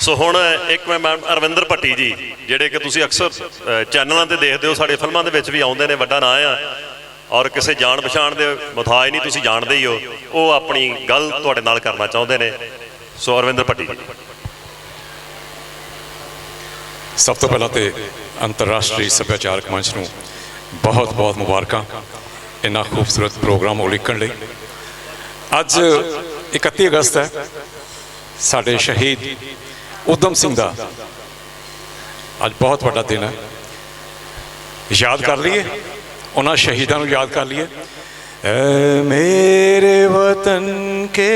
ਸੋ ਹੁਣ ਇੱਕ ਮੈਂ ਮੈਮ ਅਰਵਿੰਦਰ ਭੱਟੀ ਜੀ, ਜਿਹੜੇ ਕਿ ਤੁਸੀਂ ਅਕਸਰ ਚੈਨਲਾਂ ਤੇ ਦੇਖਦੇ ਹੋ, ਸਾਡੇ ਫਿਲਮਾਂ ਦੇ ਵਿੱਚ ਵੀ ਆਉਂਦੇ ਨੇ, ਵੱਡਾ ਨਾਂ ਆ। ਔਰ ਕਿਸੇ ਜਾਣ ਪਛਾਣ ਦੇ ਮੁਤਾਜ ਨਹੀਂ, ਤੁਸੀਂ ਜਾਣਦੇ ਹੀ ਹੋ। ਉਹ ਆਪਣੀ ਗੱਲ ਤੁਹਾਡੇ ਨਾਲ ਕਰਨਾ ਚਾਹੁੰਦੇ ਨੇ। ਸੋ ਅਰਵਿੰਦਰ ਭੱਟੀ ਜੀ। ਸਭ ਤੋਂ ਪਹਿਲਾਂ ਤੇ ਅੰਤਰਰਾਸ਼ਟਰੀ ਸੱਭਿਆਚਾਰਕ ਮੰਚ ਨੂੰ ਬਹੁਤ-ਬਹੁਤ ਮੁਬਾਰਕਾਂ ਇੰਨਾ ਖੂਬਸੂਰਤ ਪ੍ਰੋਗਰਾਮ ਉਲੀਕਣ ਲਈ। ਅੱਜ 31 ਅਗਸਤ ਹੈ। ਸਾਡੇ ਸ਼ਹੀਦ ਊਧਮ ਸਿੰਘ ਦਾ ਅੱਜ ਬਹੁਤ ਵੱਡਾ ਦਿਨ ਹੈ ਯਾਦ ਕਰ ਲਈਏ ਉਹਨਾਂ ਸ਼ਹੀਦਾਂ ਨੂੰ ਯਾਦ ਕਰ ਲਈਏ اے میرے وطن کے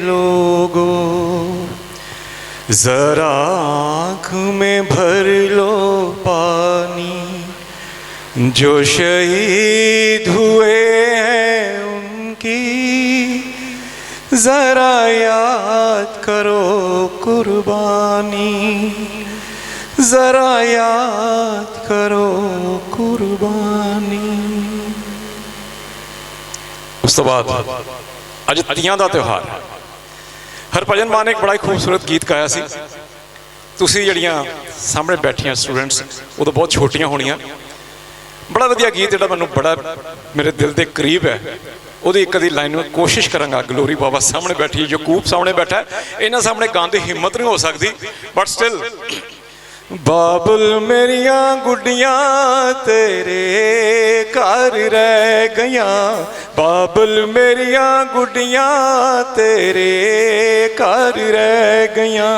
لوگوں ذرا آنکھ میں بھر لو پانی۔ جو شہید ہوئے ہیں ان کی ਜ਼ਰਾ ਯਾਦ ਕਰੋ ਕੁਰਬਾਨੀ ਜ਼ਰਾ ਯਾਦ ਕਰੋ ਕੁਰਬਾਨੀ ਉਸ ਤੋਂ ਬਾਅਦ ਅੱਜ ਤੀਆਂ ਦਾ ਤਿਉਹਾਰ ਹੈ ਹਰਭਜਨ ਮਾਨ ਨੇ ਇੱਕ ਬੜਾ ਹੀ ਖੂਬਸੂਰਤ ਗੀਤ ਗਾਇਆ ਸੀ ਤੁਸੀਂ ਜਿਹੜੀਆਂ ਸਾਹਮਣੇ ਬੈਠੀਆਂ ਸਟੂਡੈਂਟਸ ਉਹ ਤਾਂ ਬਹੁਤ ਛੋਟੀਆਂ ਹੋਣੀਆਂ ਬੜਾ ਵਧੀਆ ਗੀਤ ਜਿਹੜਾ ਮੈਨੂੰ ਬੜਾ ਮੇਰੇ ਦਿਲ ਦੇ ਕਰੀਬ ਹੈ। ਉਹਦੀ ਇੱਕ ਦੀ ਲਾਈਨ ਮੈਂ ਕੋਸ਼ਿਸ਼ ਕਰਾਂਗਾ ਗਲੋਰੀ ਬਾਬਾ ਸਾਹਮਣੇ ਬੈਠੀ ਹੈ, ਜੋ ਕੂਪ ਸਾਹਮਣੇ ਬੈਠਾ ਇਹਨਾਂ ਸਾਹਮਣੇ ਗਾਉਣ ਦੀ ਹਿੰਮਤ ਨਹੀਂ ਹੋ ਸਕਦੀ ਬਟ ਸਟਿਲ ਬਾਬਲ ਮੇਰੀਆਂ ਗੁੱਡੀਆਂ ਤੇਰੇ ਘਰ ਰਹਿ ਗਈਆਂ। ਬਾਬਲ ਮੇਰੀਆਂ ਗੁੱਡੀਆਂ ਤੇਰੇ ਘਰ ਰਹਿ ਗਈਆਂ।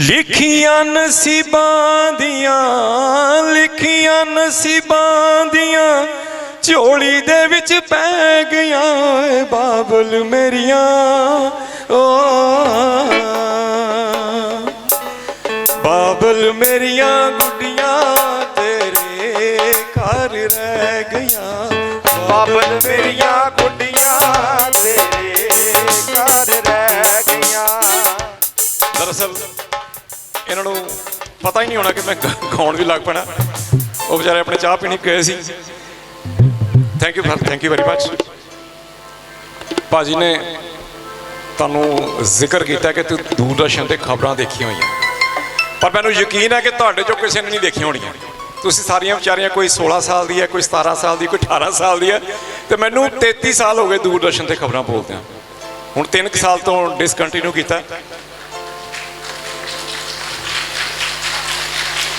ਲਿਖੀਆਂ ਨਸੀਬਾਂ ਦੀਆਂ, ਲਿਖੀਆਂ ਨਸੀਬਾਂ ਦੀਆਂ, ਝੋਲੀ ਦੇ ਵਿੱਚ ਪੈ ਗਈਆਂ ਓਏ ਬਾਬਲ ਮੇਰੀਆਂ। ਓ, ਬਾਬਲ ਮੇਰੀਆਂ ਗੁੱਡੀਆਂ ਤੇਰੇ ਘਰ ਰਹਿ ਗਈਆਂ। ਬਾਬਲ ਮੇਰੀਆਂ ਗੁੱਡੀਆਂ ਤੇਰੇ ਘਰ ਰਹਿ ਗਈਆਂ। ਦਰਅਸਲ ਇਹਨਾਂ ਨੂੰ ਪਤਾ ਹੀ ਨਹੀਂ ਹੋਣਾ ਕਿ ਮੈਂ ਗਾ- ਗਾਉਣ ਵੀ ਲੱਗ ਪੈਣਾ। ਉਹ ਵਿਚਾਰੇ ਆਪਣੇ ਚਾਹ ਪੀਣੀ ਗਏ ਸੀ। Thank you thank you very much ਭਾਜੀ ਨੇ ਤੁਹਾਨੂੰ ਜ਼ਿਕਰ ਕੀਤਾ ਕਿ ਤੂੰ ਦੂਰਦਰਸ਼ਨ ਤੇ ਖਬਰਾਂ ਦੇਖੀਆਂ ਹੋਈਆਂ। ਪਰ ਮੈਨੂੰ ਯਕੀਨ ਹੈ ਕਿ ਤੁਹਾਡੇ ਚੋਂ ਕਿਸੇ ਨੇ ਨਹੀਂ ਦੇਖੀਆਂ ਹੋਣੀਆਂ। ਤੁਸੀਂ ਸਾਰੀਆਂ ਵਿਚਾਰੀਆਂ ਕੋਈ 16 ਸਾਲ ਦੀ ਹੈ, ਕੋਈ 17 ਸਾਲ ਦੀ, ਕੋਈ 18 ਸਾਲ ਦੀ ਹੈ। ਤੇ ਮੈਨੂੰ 33 ਸਾਲ ਹੋ ਗਏ ਦੂਰਦਰਸ਼ਨ ਤੇ ਖਬਰਾਂ ਬੋਲਦਿਆਂ। ਹੁਣ 3 ਸਾਲ ਤੋਂ ਡਿਸਕੰਟੀਨਿਊ ਕੀਤਾ।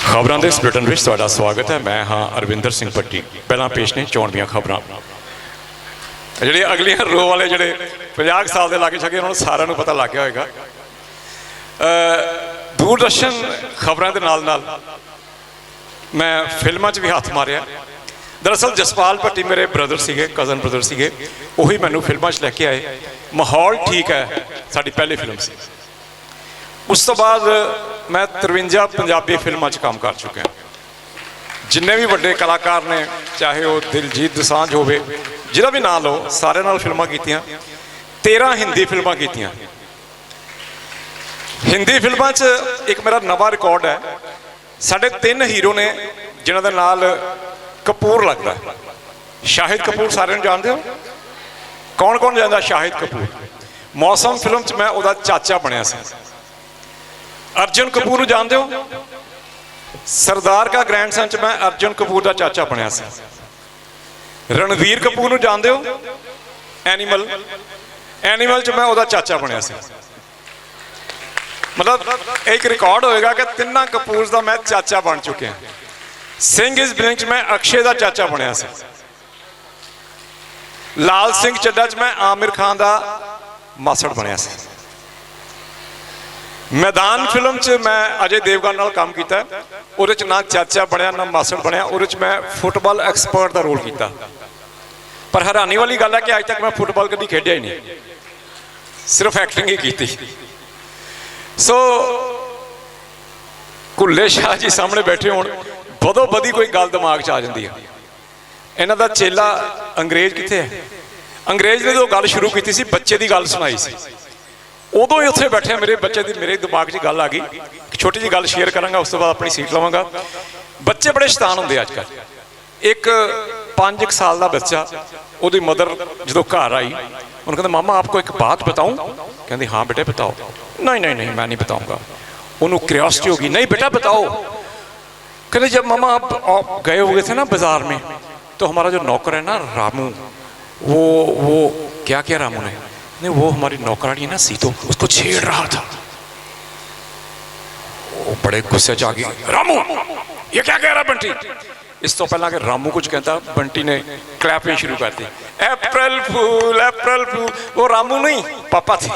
ਖਬਰਾਂ ਦੇ ਇਸ ਵਿੱਚ ਤੁਹਾਡਾ ਸਵਾਗਤ ਹੈ। ਮੈਂ ਹਾਂ ਅਰਵਿੰਦਰ ਸਿੰਘ ਪੱਟੀ ਪਹਿਲਾਂ ਪੇਸ਼ ਨੇ ਚੋਣ ਦੀਆਂ ਖਬਰਾਂ। ਜਿਹੜੇ ਅਗਲੀਆਂ ਰੋ ਵਾਲੇ ਜਿਹੜੇ 50 ਕੁ ਸਾਲ ਦੇ ਲਾਗੇ ਛਕੇ ਉਹਨਾਂ ਨੂੰ ਸਾਰਿਆਂ ਨੂੰ ਪਤਾ ਲੱਗ ਗਿਆ ਹੋਵੇਗਾ ਦੂਰਦਰਸ਼ਨ ਖਬਰਾਂ ਦੇ ਨਾਲ ਨਾਲ ਮੈਂ ਫਿਲਮਾਂ 'ਚ ਵੀ ਹੱਥ ਮਾਰਿਆ। ਦਰਅਸਲ ਜਸਪਾਲ ਭੱਟੀ ਮੇਰੇ ਬ੍ਰਦਰ ਸੀਗੇ ਕਜ਼ਨ ਬ੍ਰਦਰ ਸੀਗੇ। ਉਹੀ ਮੈਨੂੰ ਫਿਲਮਾਂ 'ਚ ਲੈ ਕੇ ਆਏ। ਮਾਹੌਲ ਠੀਕ ਹੈ, ਸਾਡੀ ਪਹਿਲੀ ਫਿਲਮ ਸੀ। ਉਸ ਤੋਂ ਬਾਅਦ ਮੈਂ 53 ਪੰਜਾਬੀ ਫਿਲਮਾਂ 'ਚ ਕੰਮ ਕਰ ਚੁੱਕਿਆ। ਜਿੰਨੇ ਵੀ ਵੱਡੇ ਕਲਾਕਾਰ ਨੇ, ਚਾਹੇ ਉਹ ਦਿਲਜੀਤ ਦਸਾਂਝ ਹੋਵੇ, ਜਿਹਦਾ ਵੀ ਨਾਂ ਲਓ ਸਾਰੇ ਨਾਲ ਫਿਲਮਾਂ ਕੀਤੀਆਂ। 13 ਹਿੰਦੀ ਫਿਲਮਾਂ ਕੀਤੀਆਂ। ਹਿੰਦੀ ਫਿਲਮਾਂ 'ਚ ਇੱਕ ਮੇਰਾ ਨਵਾਂ ਰਿਕਾਰਡ ਹੈ। ਸਾਡੇ ਤਿੰਨ ਹੀਰੋ ਨੇ, ਜਿਨ੍ਹਾਂ ਦੇ ਨਾਲ ਕਪੂਰ ਲੱਗਦਾ। ਸ਼ਾਹਿਦ ਕਪੂਰ ਸਾਰਿਆਂ ਨੂੰ ਜਾਣਦੇ ਹੋ? ਕੌਣ ਕੌਣ ਜਾਣਦਾ ਸ਼ਾਹਿਦ ਕਪੂਰ? ਮੌਸਮ ਫਿਲਮ 'ਚ ਮੈਂ ਉਹਦਾ ਚਾਚਾ ਬਣਿਆ ਸੀ। ਅਰਜੁਨ ਕਪੂਰ ਨੂੰ ਜਾਣਦੇ ਹੋ? ਸਰਦਾਰ ਕਾ ਗ੍ਰੈਂਡਸਨ 'ਚ ਮੈਂ ਅਰਜੁਨ ਕਪੂਰ ਦਾ ਚਾਚਾ ਬਣਿਆ ਸੀ। ਰਣਵੀਰ ਕਪੂਰ ਨੂੰ ਜਾਣਦੇ ਹੋ? ਐਨੀਮਲ ਐਨੀਮਲ 'ਚ ਮੈਂ ਉਹਦਾ ਚਾਚਾ ਬਣਿਆ ਸੀ। ਮਤਲਬ ਇੱਕ ਰਿਕਾਰਡ ਹੋਏਗਾ ਕਿ ਤਿੰਨਾਂ ਕਪੂਰਸ ਦਾ ਮੈਂ ਚਾਚਾ ਬਣ ਚੁੱਕਿਆ ਸਿੰਘ ਇਸ ਬਲਿੰਕ 'ਚ ਮੈਂ ਅਕਸ਼ੇ ਦਾ ਚਾਚਾ ਬਣਿਆ ਸੀ। ਲਾਲ ਸਿੰਘ ਚੱਡਾ 'ਚ ਮੈਂ ਆਮਿਰ ਖਾਨ ਦਾ ਮਾਸੜ ਬਣਿਆ ਸੀ। ਮੈਦਾਨ ਫਿਲਮ 'ਚ ਮੈਂ ਅਜੇ ਦੇਵਗਨ ਨਾਲ ਕੰਮ ਕੀਤਾ। ਉਹਦੇ 'ਚ ਨਾ ਚਾਚਾ ਬਣਿਆ ਨਾ ਮਾਸੜ ਬਣਿਆ ਉਹਦੇ 'ਚ ਮੈਂ ਫੁੱਟਬਾਲ ਐਕਸਪਰਟ ਦਾ ਰੋਲ ਕੀਤਾ। ਪਰ ਹੈਰਾਨੀ ਵਾਲੀ ਗੱਲ ਹੈ ਕਿ ਅੱਜ ਤੱਕ ਮੈਂ ਫੁੱਟਬਾਲ ਕਦੀ ਖੇਡਿਆ ਹੀ ਨਹੀਂ। ਸਿਰਫ ਐਕਟਿੰਗ ਹੀ ਕੀਤੀ। ਸੋ ਕੁੱਲੇ ਸ਼ਾਹ ਜੀ ਸਾਹਮਣੇ ਬੈਠੇ ਹੋਣ ਬਦੋ ਬਦੀ ਕੋਈ ਗੱਲ ਦਿਮਾਗ 'ਚ ਆ ਜਾਂਦੀ ਹੈ। ਇਹਨਾਂ ਦਾ ਚੇਲਾ ਅੰਗਰੇਜ਼ ਕਿੱਥੇ ਹੈ? ਅੰਗਰੇਜ਼ ਨੇ ਜਦੋਂ ਗੱਲ ਸ਼ੁਰੂ ਕੀਤੀ ਸੀ ਬੱਚੇ ਦੀ ਗੱਲ ਸੁਣਾਈ ਸੀ। ਉਦੋਂ ਹੀ ਉੱਥੇ ਬੈਠੇ ਮੇਰੇ ਬੱਚੇ ਦੀ ਮੇਰੇ ਦਿਮਾਗ 'ਚ ਗੱਲ ਆ ਗਈ ਇੱਕ ਛੋਟੀ ਜਿਹੀ ਗੱਲ ਸ਼ੇਅਰ ਕਰਾਂਗਾ ਉਸ ਤੋਂ ਬਾਅਦ ਆਪਣੀ ਸੀਟ ਲਵਾਂਗਾ ਬੱਚੇ ਬੜੇ ਸ਼ੈਤਾਨ ਹੁੰਦੇ ਅੱਜ ਕੱਲ੍ਹ ਇੱਕ 5 ਸਾਲ ਦਾ ਬੱਚਾ ਉਹਦੀ ਮਦਰ ਜਦੋਂ ਘਰ ਆਈ उन्होंने कहते मामा आपको एक बात बताऊं कहते हाँ बेटे बताओ नहीं नहीं नहीं मैं नहीं बताऊंगा उन्होंने क्रियोसिटी होगी नहीं बेटा बताओ कहते जब मामा आप, आप गए हुए थे ना बाजार में तो हमारा जो नौकर है ना रामू वो वो क्या किया रामू ने نے وہ ہماری نوکرانی نا سیتو اس کو چھیڑ رہا تھا۔ وہ بڑے غصے جا کے رامو، یہ کیا کہہ رہا بنٹی؟ اس تو پہلا کہ رامو کچھ کہتا، بنٹی نے کلیپیں شروع کر دی۔ اپریل پھول اپریل پھول، وہ رامو نہیں، پاپا تھی۔